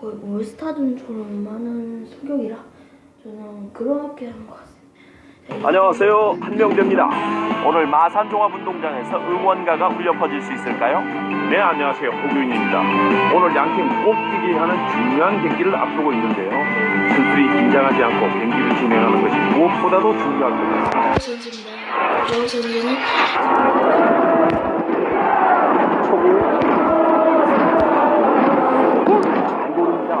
거의 뭐 올스타전처럼 많은 성격이라 저는 그렇게 한 것 같습니다. 안녕하세요 한명재입니다 오늘 마산 종합운동장에서 응원가가 울려 퍼질 수 있을까요? 네, 안녕하세요. 고규인입니다. 오늘 양팀 꼭 이겨야 하는 중요한 경기를 앞두고 있는데요. 선수들이 긴장하지 않고 경기를 진행하는 것이 무엇보다도 중요합니다. 저 선수입니다. 저 선수는 초구 잘 고릅니다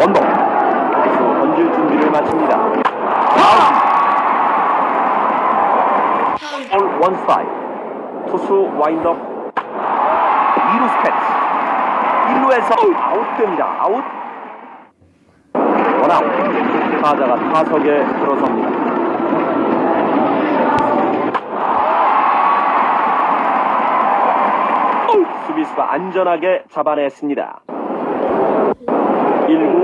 원동 투수 던질 준비를 마칩니다 볼 원스타일 투수 와인드업. 2루 스패치 1루에서 아웃됩니다. 아웃. 원아웃. 타자가 타석에 들어섭니다. 수비수가 안전하게 잡아냈습니다. 1구.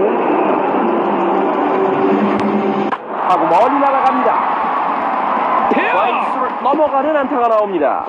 하고 멀리 날아갑니다. 와이스를 넘어가는 안타가 나옵니다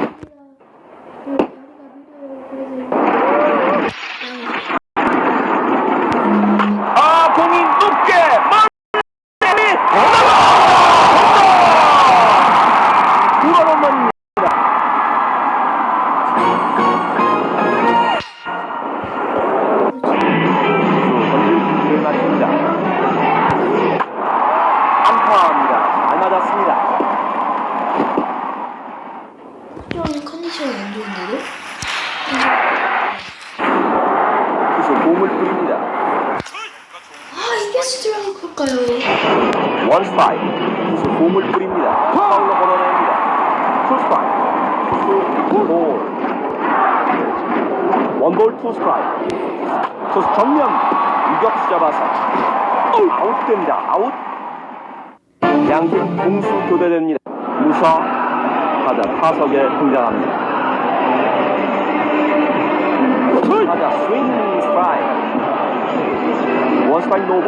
원볼 투 스트라이크. 투수 정면 유격수 잡아서 아웃됩니다. 아웃. 양팀 공수 교대됩니다. 무사 타자 타석에 등장합니다. 타자 스윙 스트라이크. 원스파이 노볼.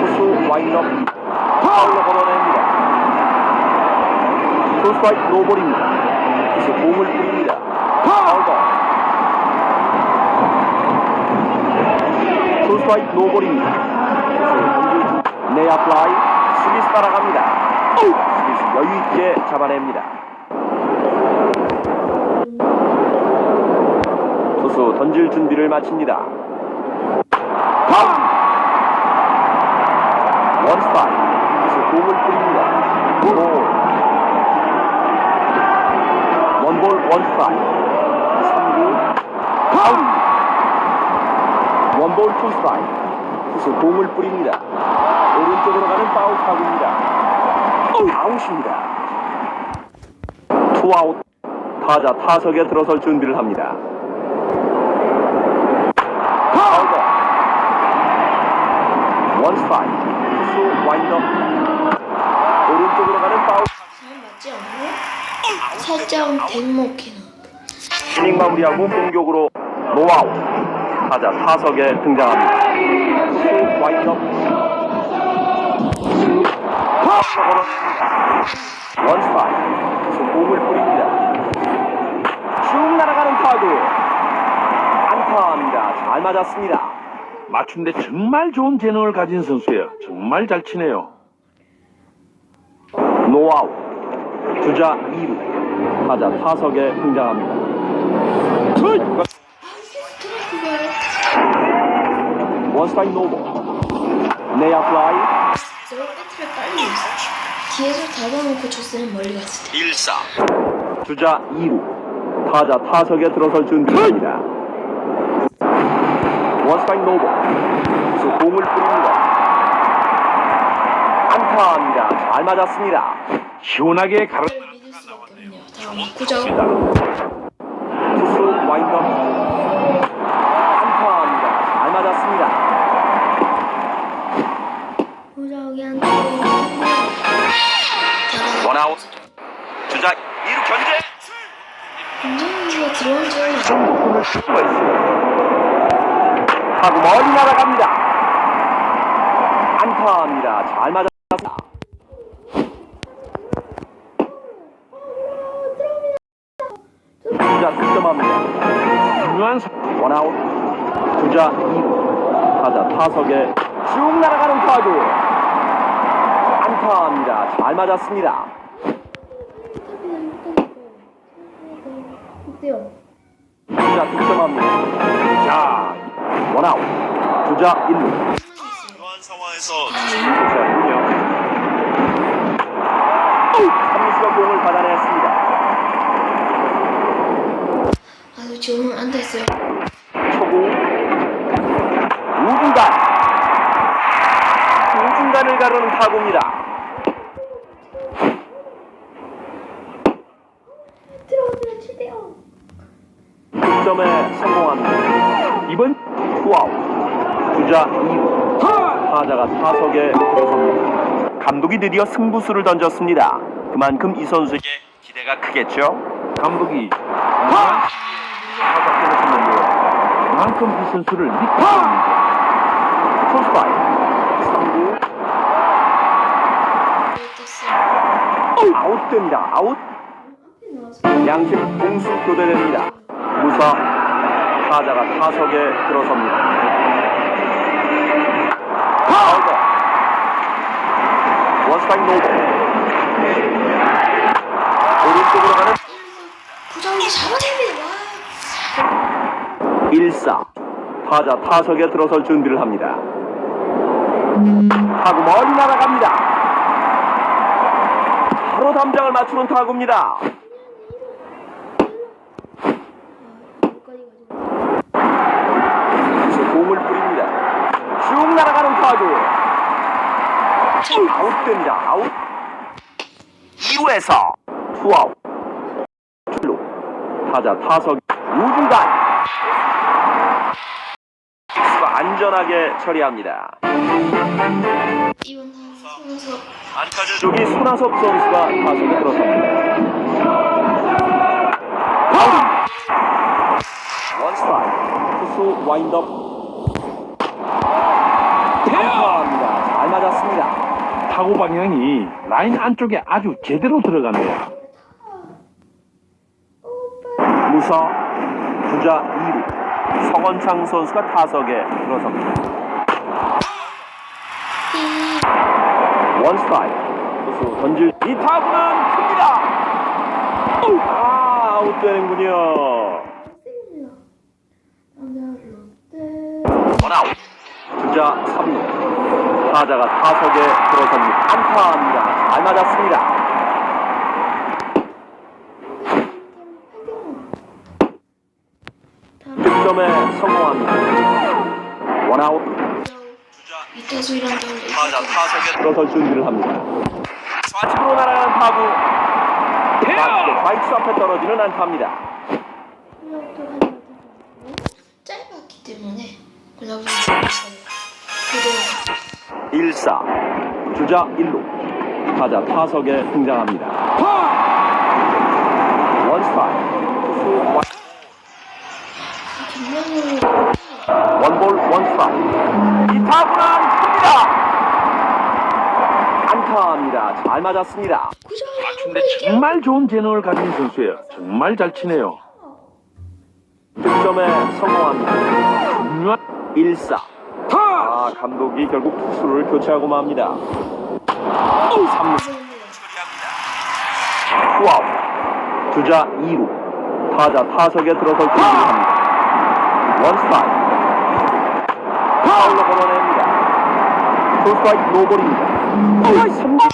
투수 와인드업. 파울로 걸어냅니다. 투스파이 노볼입니다. 투수 공을 뿌립니다. 파울볼 투스파이 노볼입니다 투수 던질 준 내야 플라이 수비수 따라갑니다. 수비수 여유있게 잡아냅니다. 투수 던질 준비를 마칩니다. 파울 원스파이. 투수 공을 뿌립니다. 볼. 원볼 원스파이. 3구. 파울입니다 원볼 투스파이 투수 공을 뿌립니다. 오른쪽으로 가는 파울 타구입니다. 아웃입니다. 투아웃. 타자 타석에 들어설 준비를 합니다. 파울볼. 원스파이 투수 와인드업. 오른쪽으로 가는 파울. 잘 맞지 않나요? 살짝 댕목이 나 이닝 마무리하고 공격으로 노아웃 타자. 타석에 등장합니다. 파울로 원스파이 공을 뿌립니다 쭉 날아가는 타구 안타입니다 잘 맞았습니다 맞춘데 정말 좋은 재능을 가진 선수예요. 정말 잘 치네요. 노아웃. 주자 2루. 타자. 타석에 등장합니다 스트라이크가 원스파이 노볼 내야 플라이 제가 배트를 빨리 했어. 뒤에서 잡아놓고 쳤으면 멀리 갔을 때 주자 2루. 타자 타석에 들어설 준비합니다. 원스파이 노볼 투수 공을 뿌립니다. 안타입니다. 잘 맞았습니다. 시원하게 갈아 믿을 수밖에 없네요. 다음 구자 투수 와인드 준다. 이루 견제. 공중주에 들어온 줄 선수를 슈퍼했어요 하고 멀리 날아갑니다. 안타합니다. 잘 맞아. 원아웃. 주자 하자 타석에 쭉 날아가는 타구. 안타합니다. 잘 맞았습니다. 어때요? 주자 득점합니다. 자, 원아웃. 주자 1루. 이러한 상황에서. 삼수가 공을 받아냈습니다. 아주 지금 앉아있어요. 초구 우중간 우중간을 가르는 타구입니다. 주자 2루 타자가 타석에 들어섭니다. 감독이 드디어 승부수를 던졌습니다. 그만큼 이 선수에게 기대가 크겠죠? 감독이 타석에 나섰는데요. 그만큼 이 선수를 믿고 있습니다. 초스파이 3구 떴어요. 아웃됩니다. 아웃 양팀 공수 교대됩니다. 무사 타자가 타석에 들어섭니다. 원스타임 노브 오른쪽으로 가는 부장님 잘못합니다. 와. 1사 타자 타석에 들어설 준비를 합니다. 타구 멀리 날아갑니다. 바로 담장을 맞추는 타구입니다. 공을 뿌립니다. 쭉 날아가는 타구. 아웃됩니다. 아웃. 2루에서 투아웃. 출루. 타자 타석 우중간. 수가 안전하게 처리합니다. 이번 선수 안타를 쪽이 손아섭 선수가 타석에 들어섭니다. 파울입니다. 원스트라이크. 투수 와인드업. 안타입니다. 잘 타구 방향이 라인 안쪽에 아주 제대로 들어가네요. 무사 주자 2루. 서건창 선수가 타석에 들어섭니다. 원 스트라이크. 투수 던질 이 타구는 큽니다. 아, 아웃되는군요. 원아웃 주자 3루 타자가 타석에 들어섭니다. 안타입니다. 잘 맞았습니다. 득점에 성공합니다. 원아웃. 이태수 타자 타석에 들어설 준비를 합니다. 좌측으로 날아가는 타구. 맞게 좌익수 앞에 떨어지는 안타입니다. 짧았기 때문에 그냥 그대로 1사. 주자 1루. 타자 타석에 등장합니다. 원스트라이크. 투수 원- 김명우 원볼 원스트라이크. 이 타구는 큽니다. 안타입니다. 잘 맞았습니다. 근데 정말 좋은 재능을 가진 선수예요. 정말 잘 치네요. 득점에 성공합니다. 중요한 1사 아 감독이 결국 투수를 교체하고 맙니다. 3루. 투아웃. 주자 2루. 타자 타석에 들어설 준비합니다. 원스트라이크. 파울로 걸어냅니다. 풀스트라이크 노볼입니다. 3루